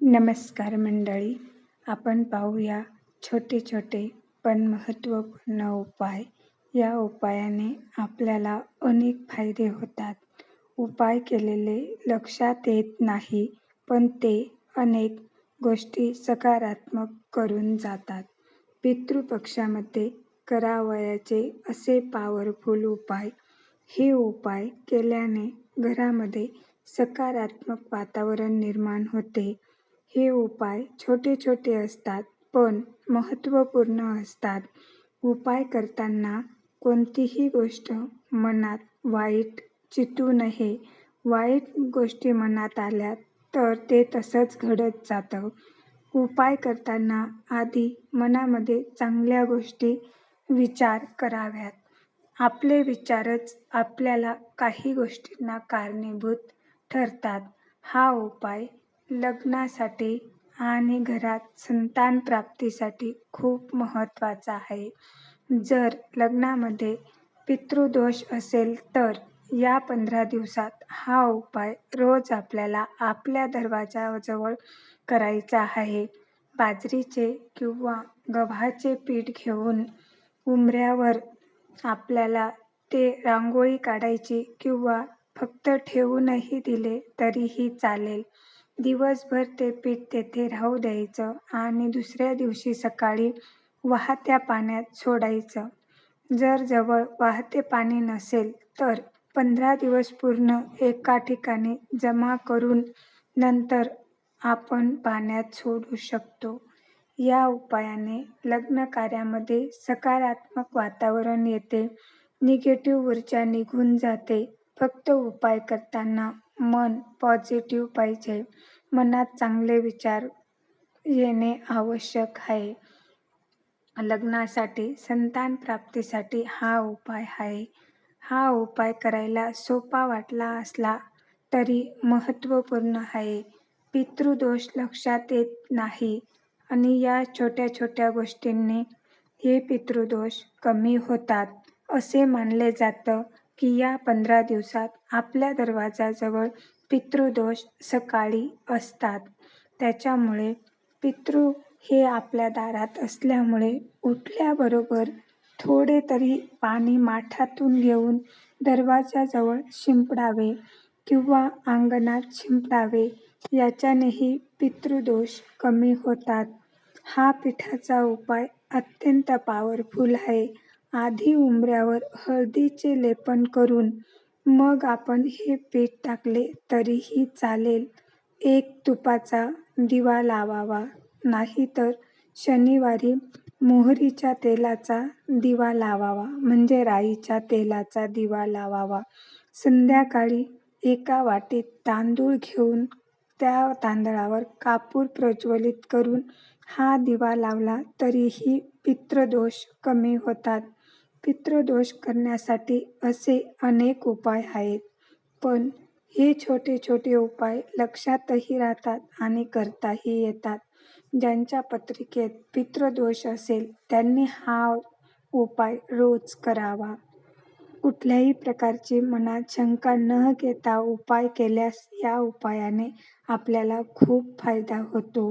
नमस्कार मंडळी आपण पाहूया छोटे छोटे पण महत्त्वपूर्ण उपाय. या उपायाने आपल्याला अनेक फायदे होतात. उपाय केलेले लक्षात येत नाही पण ते अनेक गोष्टी सकारात्मक करून जातात. पितृपक्षामध्ये करावयाचे असे पॉवरफुल उपाय. हे उपाय केल्याने घरामध्ये सकारात्मक वातावरण निर्माण होते. हे उपाय छोटे छोटे असतात पण महत्त्वपूर्ण असतात. उपाय करताना कोणतीही गोष्ट मनात वाईट चितू नये. वाईट गोष्टी मनात आल्या तर ते तसंच घडत जातं. उपाय करताना आधी मनामध्ये चांगल्या गोष्टी विचार कराव्यात. आपले विचारच आपल्याला काही गोष्टींना कारणीभूत ठरतात. हा उपाय लग्नासाठी आणि घरात संतान प्राप्तीसाठी खूप महत्त्वाचा आहे. जर लग्नामध्ये पितृदोष असेल तर या पंधरा दिवसात हा उपाय रोज आपल्याला आपल्या दरवाजाजवळ करायचा आहे. बाजरीचे किंवा गव्हाचे पीठ घेऊन उंबऱ्यावर आपल्याला ते रांगोळी काढायची किंवा फक्त ठेवूनही दिले तरीही चालेल. दिवसभर ते पीठ तेथे राहू द्यायचं आणि दुसऱ्या दिवशी सकाळी वाहत्या पाण्यात सोडायचं. जर जवळ वाहते पाणी नसेल तर पंधरा दिवस पूर्ण एका ठिकाणी जमा करून नंतर आपण पाण्यात सोडू शकतो. या उपायाने लग्न कार्यामध्ये सकारात्मक वातावरण येते. निगेटिव्ह ऊर्जा निघून जाते. फक्त उपाय करताना मन पॉझिटिव्ह पाहिजे. मनात चांगले विचार येणे आवश्यक आहे. लग्नासाठी संतान प्राप्तीसाठी हा उपाय आहे. हा उपाय करायला सोपा वाटला असला तरी महत्त्वपूर्ण आहे. पितृदोष लक्षात येत नाही आणि या छोट्या छोट्या गोष्टींनी हे पितृदोष कमी होतात असे मानले जातं. की या पंधरा दिवसात आपल्या दरवाजाजवळ पितृदोष सकाळी असतात. त्याच्यामुळे पितृ हे आपल्या दारात असल्यामुळे उठल्याबरोबर थोडे तरी पाणी माठातून घेऊन दरवाजाजवळ शिंपडावे किंवा अंगणात शिंपडावे याच्यानेही पितृदोष कमी होतात. हा पिठाचा उपाय अत्यंत पॉवरफुल आहे. आधी उंबऱ्यावर हळदीचे लेपन करून मग आपण हे पीठ टाकले तरीही चालेल. एक तुपाचा दिवा लावावा नाहीतर शनिवारी मोहरीच्या तेलाचा दिवा लावावा म्हणजे राईच्या तेलाचा दिवा लावावा. संध्याकाळी एका वाटीत तांदूळ घेऊन त्या तांदळावर कापूर प्रज्वलित करून हा दिवा लावला तरीही पितृदोष कमी होतात. पितृदोष करण्यासाठी असे अनेक उपाय आहेत. पण हे छोटे छोटे उपाय लक्षातही राहतात आणि करताही येतात. ज्यांच्या पत्रिकेत पितृदोष असेल त्यांनी हा उपाय रोज करावा. कुठल्याही प्रकारची मनात शंका न घेता उपाय केल्यास या उपायाने आपल्याला खूप फायदा होतो.